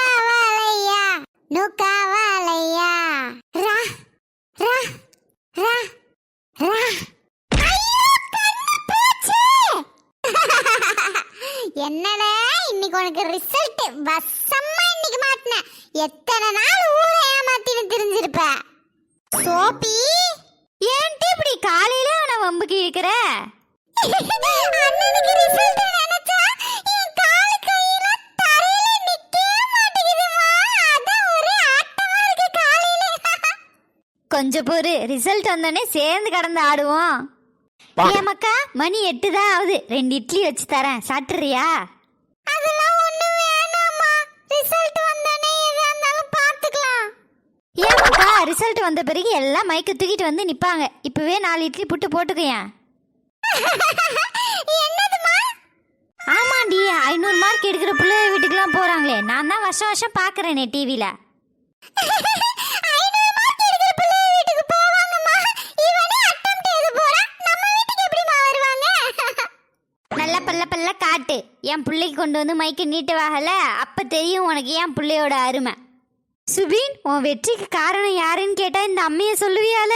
வாலையா நுக்கா வாலையா ரா ரா ரா. ரா என்னடா இன்னைக்கு உனக்கு ரிசல்ட் வசமா இன்னைக்கு மாட்டின எத்தனை நாள் ஊரை ஏமாத்தின்னு தெரிஞ்சிருப்ப? சோபி ஏன்டி இப்படி காலையில அவனை வம்புக்கு இருக்கிற கொஞ்சம் பொறு. ரிசல்ட் வந்தோடனே சேர்ந்து கடந்து ஆடுவோம். ஏமாக்கா மணி எட்டு தான் ஆகுது. ரெண்டு இட்லி வச்சு தரேன். சாப்பிட்றியா அதெல்லாம் ஒண்ணு வேணாம்மா. ரிசல்ட் வந்தோடனே எதா இருந்தாலும் பாத்துக்கலாம் ஏமாக்கா ரிசல்ட் வந்த பிறகு எல்லாம் மைக்க தூக்கிட்டு வந்து நிப்பாங்க. இப்பவே நாலு இட்லி புட்டு என்னதுமா ஆமாண்டி ஐநூறு மார்க் எடுக்கிற பிள்ளை வீட்டுக்குலாம் போறாங்களே. நான் தான் வருஷம் வருஷம் பார்க்கறேனே டிவியில ஐநூறு மார்க் எடுக்கிற பிள்ளை வீட்டுக்கு போவாங்கம்மா இவனே அட்டெம்ப்ட் எழுத போறான் நம்ம வீட்டுக்கு எப்படிமா வருவாங்க நல்ல பல்ல பல்ல காட்டு என் பிள்ளைக்கு கொண்டு வந்து மைக்க நீட்டுவாகல அப்போ தெரியும் உனக்கு என் பிள்ளையோட அருமை. சுபின் உன் வெற்றிக்கு காரணம் யாருன்னு கேட்டால் இந்த அம்மையை சொல்லுவியால?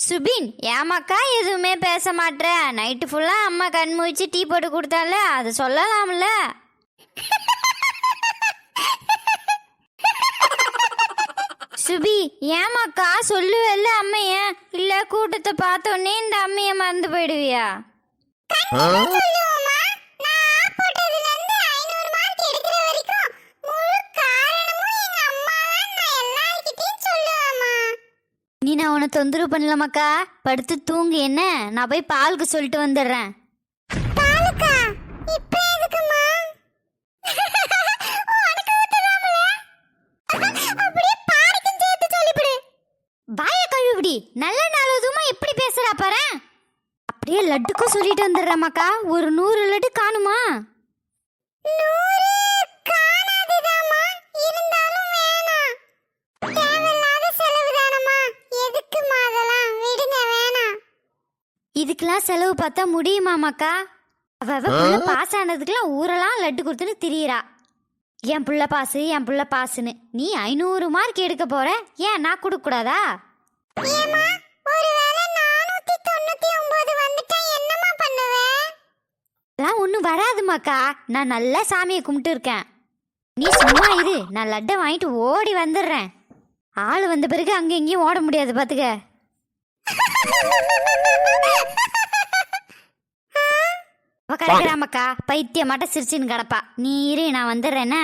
சுபின் ஏமாக்கா எதுவுமே பேச மாட்ற. நைட்டு ஃபுல்லாக அம்மா கண் முழிச்சு டீ போட்டு கொடுத்தால அதை சொல்லலாம்ல? சுபி ஏமாக்கா சொல்லுவல்ல அம்மைய. இல்ல கூட்டத்தை பார்த்தோன்னே இந்த அம்மைய மறந்து போயிடுவியா? நீ நான் உன்னை தொந்தரவு பண்ணலமாக்கா படுத்து தூங்கு என்ன? நான் போய் பாலுக்கு சொல்லிட்டு வந்துடுறேன். நல்ல நல்லதுமா எப்படி பேசுறா பாரு. அப்படியே லட்டுக்கும் சொல்லிட்டு வந்துடுறேம்மாக்கா. ஒரு நூறு லட்டு காணுமா? இதுக்கெல்லாம் செலவு பார்த்தா முடியுமாமாக்கா அவ அவ புள்ள பாஸ் ஆனதுக்கெல்லாம் ஊரெல்லாம் லட்டு கொடுத்துன்னு திரியிறா. என் புள்ள பாசு என் புள்ள பாசுன்னு. நீ ஐநூறு மார்க் எடுக்க போற? ஏன் நான் கொடுக்க கூடாதா ஒன்றும் வராதுமாக்கா. நான் நல்லா சாமியை கும்பிட்டு இருக்கேன் நீ சும்மா இரு. நான் லட்டை வாங்கிட்டு ஓடி வந்துடுறேன். ஆள் வந்த பிறகு அங்கே எங்கேயும் ஓட முடியாது பார்த்துக்க அவ கிடக்குறாமக்கா பைத்தியமாட்ட சிரிச்சுன்னு கிடப்பா. நீ இரு நான் வந்துடுறேன்னா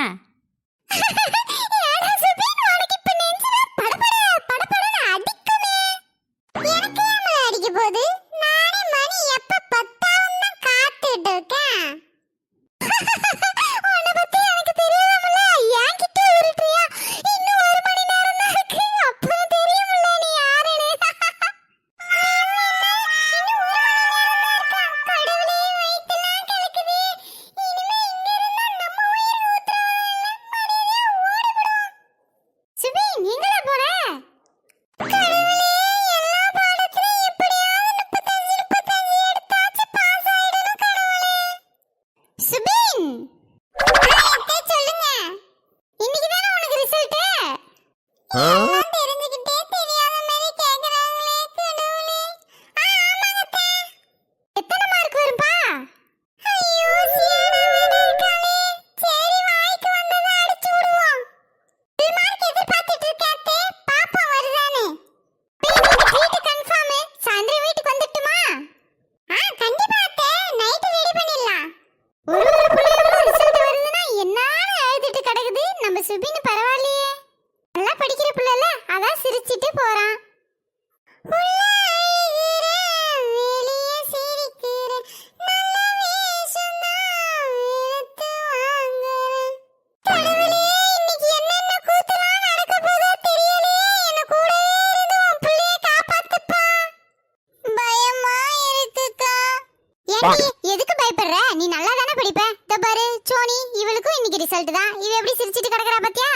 எதுக்கு பயப்படுற? நீ நல்லா தானே படிப்ப? இதோ பாரு சோனி இவளுக்கும் இன்னைக்கு ரிசல்ட் தான். இவ எப்படி சிரிச்சிட்டு கிடக்குறா பாத்தியா?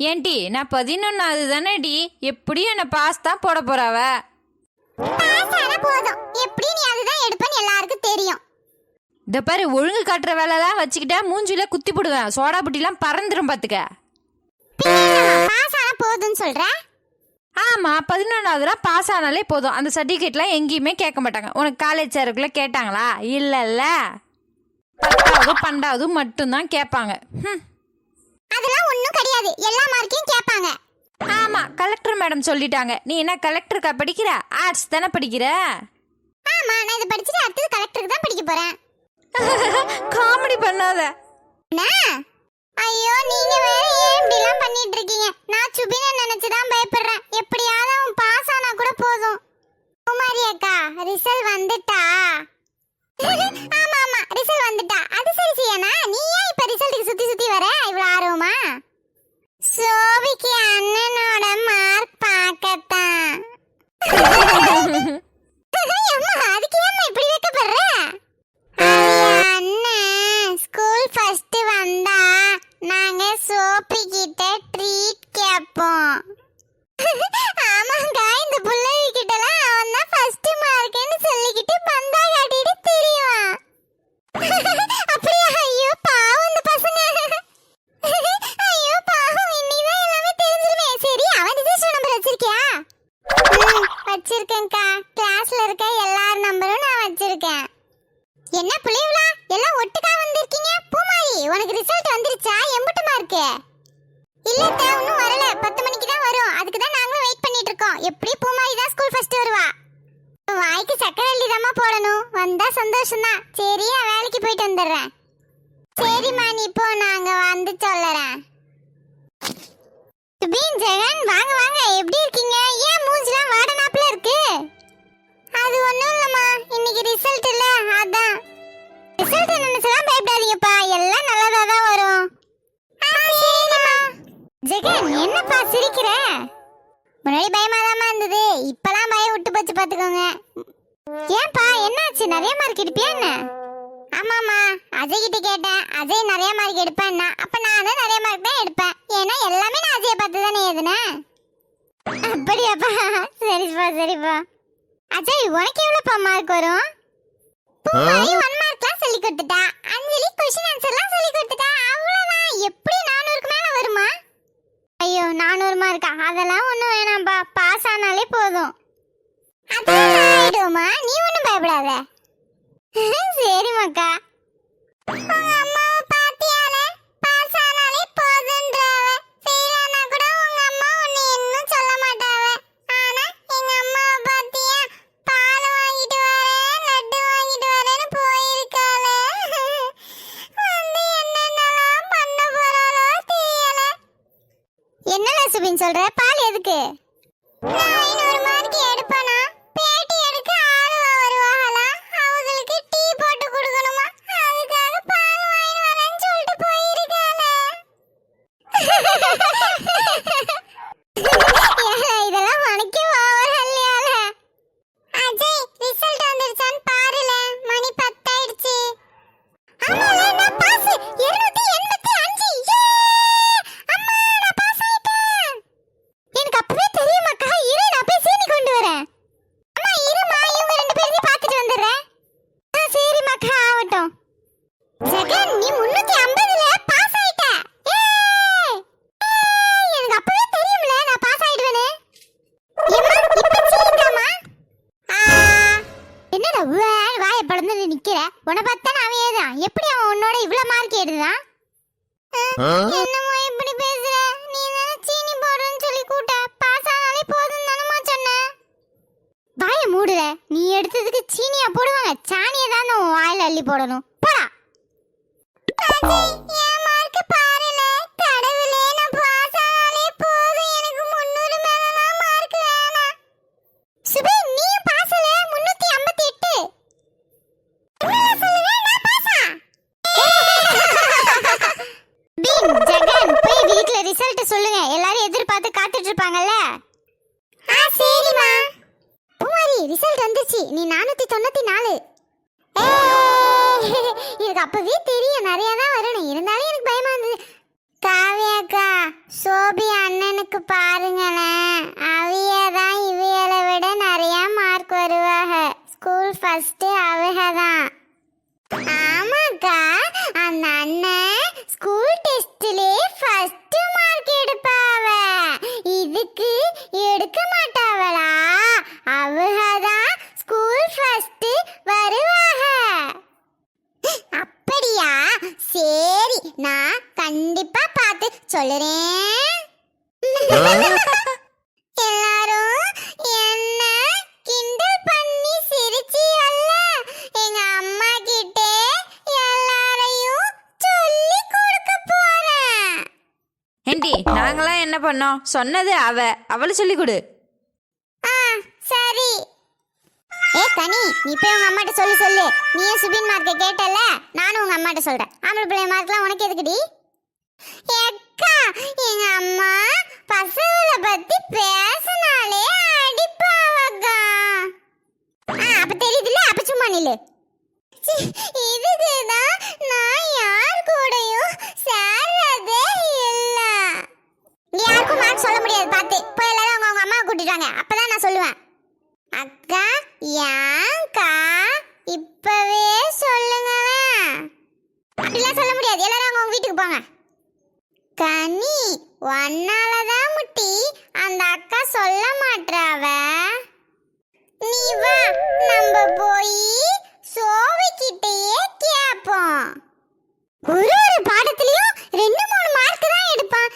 ஏன்டி நான் பதினொன்னாவது தானேடி. எப்படியும் என்னை பாஸ் தான் போட போறாவ? பாஸ் ஆனா போதும். எப்படி நீ அதுதான் எடுப்பேன்னு எல்லாருக்கும் தெரியும். இந்த பாரு ஒழுங்கு காட்டுற வேலைலாம் வச்சுக்கிட்டா மூஞ்சில குத்தி போடுவேன். சோடா புட்டிலாம் பறந்துடும் பார்த்துக்க பாஸ் ஆனா போதும்னு சொல்ற? ஆமா பதினொன்றாவதுல பாஸ் ஆனாலே போதும். அந்த சர்டிஃபிகேட்லாம் எங்கேயுமே கேட்க மாட்டாங்க. உனக்கு காலேஜ் சேருக்குள்ள கேட்டாங்களா? இல்லைல்ல. பத்தாவது பன்னெண்டாவது மட்டும்தான் கேட்பாங்க. ம் அதெல்லாம் ஒண்ணும் கிடையாது. எல்லா மார்க்கையும் கேட்பாங்க. ஆமா கலெக்டர் மேடம் சொல்லிட்டாங்க. நீ என்ன கலெக்டருக்கா படிக்கிற? ஆர்ட்ஸ் தானே படிக்கிற? ஆமா நான் இதை படிச்சுட்டு அடுத்தது கலெக்டருக்கு தான் படிக்க போறேன். காமெடி பண்ணாத? ஐயோ நீங்க வேற ஏன் இப்படி எல்லாம் பண்ணிட்டு இருக்கீங்க. நான் சுபினை வச்சிருக்கேன்க்கா. கிளாஸ்ல இருக்க எல்லார் நம்பரும் நான் வச்சிருக்கேன். என்ன பிள்ளைகளா எல்லாம் ஒட்டுக்கா வந்திருக்கீங்க? பூமாரி உனக்கு ரிசல்ட் வந்துருச்சா? எம்புட்டு மார்க்கு இல்ல இன்னும் வரல. பத்து மணிக்கு தான் வரும். அதுக்கு தான் நான் எப்படி பூமாரி தான் ஸ்கூல் ஃபர்ஸ்ட் வருவா? வாய்க்கு சக்கரை அள்ளி போடணும். வந்தா சந்தோஷம் தான் சரி நான் வேலைக்கு போயிட்டு வந்துடுறேன். சரிம்மா நீ இப்போ நாங்க வந்து சொல்லறேன் சுபீன் ஜெகன் வாங்க வாங்க. எப்படி இருக்கீங்க? ஏன் மூஞ்சிலாம் வாடனாப்ல இருக்கு? அது ஒண்ணும் இல்லம்மா. இன்னைக்கு ரிசல்ட் இல்ல. அதான். ரிசல்ட் நினைச்சலாம் பயப்படாதீங்கப்பா. எல்லாம் நல்லதா தான் வரும் ஜெகன் என்னப்பா சிரிக்கிற? முன்னாடி பயமாதாம்மா இருந்தது. இப்பெல்லாம் பயம் விட்டு போச்சு பாத்துக்கோங்க. ஏன்பா என்னாச்சு? நிறைய மார்க் எடுப்பியா என்ன? ஆமாம்மா அஜய் கிட்ட கேட்டேன். அஜய் நிறைய மார்க் எடுப்பேன்னா அப்ப நானும் நிறைய மார்க் தான் எடுப்பேன். ஏன்னா எல்லாமே நான் அஜயை பார்த்து தானே எழுதுனேன். அப்படியாப்பா. சரிப்பா சரிப்பா. அஜய் உனக்கு எவ்வளோப்பா மார்க் வரும்? பூமாரி ஒன் மார்க்லாம் சொல்லி கொடுத்துட்டா. அஞ்சலி கொஸ்டின் ஆன்சர்லாம் சொல்லி கொடுத்துட்டா. அவ்வளோதான். எப்படி நானூறுக்கு மேலே வருமா? ஐயோ நானூறு மார்க்கா அதெல்லாம் ஒண்ணும் வேணாம்ப்பா பாஸ் ஆனாலே போதும். ஆயிடுமா நீ ஒண்ணும் பயப்படாத. சரிம்மாக்கா. உங்க சொல்ற? பால் எதுக்கு? வாய நீ எடுத்ததுக்கு சீனியா போடுவாங்க. சாணியை தான் உன் வாயில அள்ளி போடணும். போடா. நீ நானூற்றி தொண்ணூற்றி நாலு. எனக்கு அப்பவே தெரியும் நிறைய தான் வரணும் இருந்தாலும் எனக்கு பயமாக இருந்தது. காவியாக்கா சோபி அண்ணனுக்கு பாருங்களேன். அவிய இவையளை விட நிறைய மார்க் வருவாக. ஸ்கூல் ஃபஸ்ட்டு அவிக தான். ஆமாக்கா அந்த அண்ணன் ஸ்கூல் டெஸ்ட்லேயே ஃபஸ்ட்டு மார்க் எடுப்பாவ. இதுக்கு எடுக்க சொல்லுறேன் எல்லாரும் என்ன கிண்டல் பண்ணி சிரிச்சியல்ல எங்க அம்மா கிட்டே எல்லாரையும் சொல்லி கொடுக்க போறேன். ஏண்டி நாங்களாம் என்ன பண்ணோம்? சொன்னது அவ. அவளை சொல்லி கொடு. ஆ சரி. ஏ கனி நீ போய் உங்க அம்மாட்ட சொல்லி சொல்லு. நீயும் சுபின் மார்க்க கேட்டல நானும் உங்க அம்மாட்ட சொல்றேன். ஆம்பளை பிள்ளை மார்க்லாம் உனக்கு எதுக்குடி? அக்கா எங்க அம்மா பசங்களை பத்தி பேசினாலே அடிப்பாவக்கா. ஆ அப்ப தெரியுதுல அப்ப சும்மா நில்லு. சி, இதுக்குதான் நான் யார் கூடயும் சேர்றதே இல்ல. யாருக்கும் மார்க் சொல்ல முடியாது பார்த்து போய் எல்லாரும் அவங்க அவங்க அம்மாவை கூட்டிட்டாங்க அப்பதான் நான் சொல்லுவேன். அக்கா ஏன்க்கா? இப்பவே சொல்லுங்களேன் அப்படிலாம் சொல்ல முடியாது. எல்லாரும் அவங்க வீட்டுக்கு போங்க. கனி ஒன்னாலதான் முட்டி. அந்த அக்கா சொல்ல மாட்டாவ நீ வா நம்ம போய் சோவிக்கிட்டேயே கேப்போம். ஒரு ஒரு பாடத்திலயும் ரெண்டு மூணு மார்க் தான் எடுப்பான்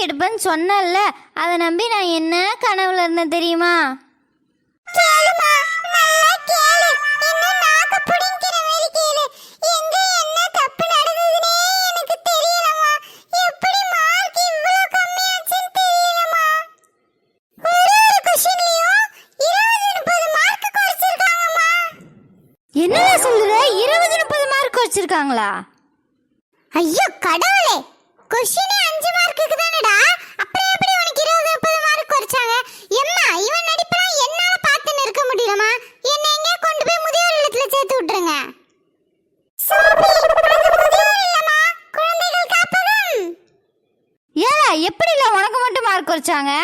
மார்க் எடுப்பேன்னு சொன்னல்ல அதை நம்பி நான் என்ன கனவுல இருந்தேன் தெரியுமா? என்ன என்னடா சொல்லுற? இருபது முப்பது மார்க் வச்சிருக்காங்களா ஐயோ கடவுளே. கொஸ்டினே அஞ்சு மார்க்குக்கு தானடா அப்புறம் எப்படி உனக்கு இருபது முப்பது மார்க் குறைச்சாங்க எம்மா இவன் நடிப்பெல்லாம் என்னால பார்த்துன்னு இருக்க முடியலமா என்ன எங்க கொண்டு போய் முதியோர் இல்லத்துல சேர்த்து விட்டுருங்க சோபி, அது முதியோர் இல்லம்மா, குழந்தைகள் காப்பகம். ஏல எப்படில உனக்கு மட்டும் மார்க் குறைச்சாங்க.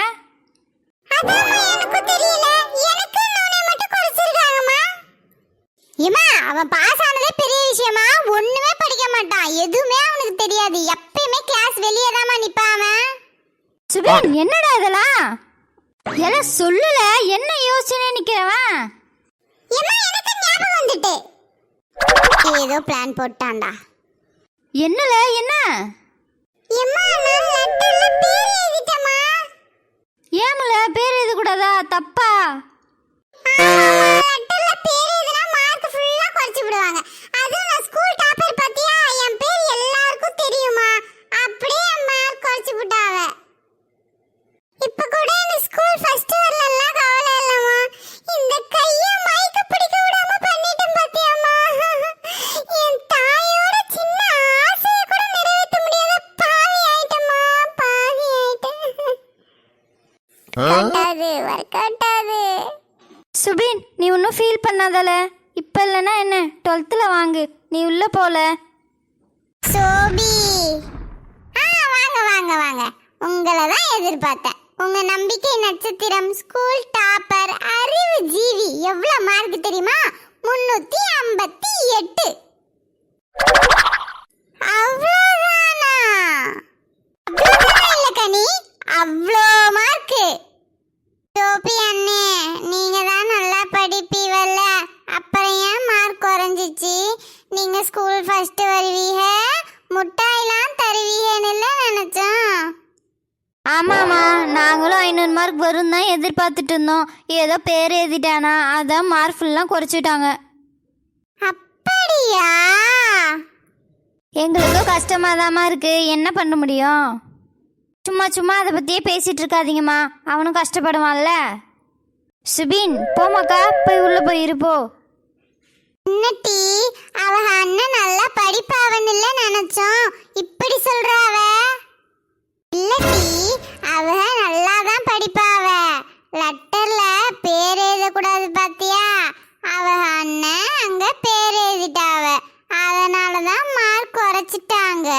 ஏம்மா, அவன் பாஸ் ஆனதே பெரிய விஷயமா? ஒண்ணுமே படிக்க மாட்டான். எதுவுமே அவனுக்கு தெரியாது. எப்பயுமே கிளாஸ் வெளியே தான் நிப்பான் அவன். சுபின் என்னடா இதெல்லாம்? ஏல சொல்லுல. என்ன யோசனை நிக்கிறவன் ஏம்மா எனக்கு ஞாபகம் வந்துட்டு. ஏதோ பிளான் போட்டான்டா. என்னல என்ன? ஏம்மா நான் லெட்டர்ல பேர் எழுதிட்டேம்மா. ஏமல? பேர் எழுத கூடாதா தப்பா? நீ ஒன்றும் ஃபீல் பண்ணாதல. இப்போ இல்லைன்னா என்ன? டுவெல்த்தில் வாங்கு. நீ உள்ளே போல. சோபி. ஆ வாங்க வாங்க வாங்க. உங்களை தான் எதிர்பார்த்தேன். உங்க நம்பிக்கை நட்சத்திரம் ஸ்கூல் டாப்பர் அறிவு ஜீவி. எவ்வளோ மார்க் தெரியுமா? முன்னூத்தி ஐம்பத்தி எட்டு. அவ்வளோதானா அவ்வளோதானா இல்லை கனி அவ்வளோ மார்க்கு டோபி அண்ணே நீங்க தான் நல்லா படிப்பீங்க செய்வல்ல அப்புறம் ஏன் மார்க் குறைஞ்சிச்சு? நீங்க ஸ்கூல் ஃபர்ஸ்ட் வருவீங்க முட்டாய்லாம் தருவீங்கன்னு நினைச்சோம். ஆமாம்மா நாங்களும் ஐநூறு மார்க் வரும் தான் எதிர்பார்த்துட்டு இருந்தோம். ஏதோ பேர் எழுதிட்டானா அதான் மார்க் ஃபுல்லாக குறைச்சிட்டாங்க. அப்படியா? எங்களுக்கும் கஷ்டமாக இருக்கு. என்ன பண்ண முடியும்? சும்மா சும்மா அதை பற்றியே பேசிகிட்டு இருக்காதீங்கம்மா. அவனும் கஷ்டப்படுவான்ல. சுபின் போமாக்கா போய் உள்ளே போய் இருப்போ என்னட்டி அவ அண்ணன் நல்லா படிப்பாவன்னு இல்ல நினைச்சோம். இப்படி சொல்றாவ இல்லட்டி அவ நல்லா தான் படிப்பாவ. லெட்டர்ல பேர் எழுதக்கூடாது பாத்தியா? அவ அண்ணன் அங்க பேர் எழுதிட்டாவ. அதனால தான் மார்க் குறைச்சிட்டாங்க.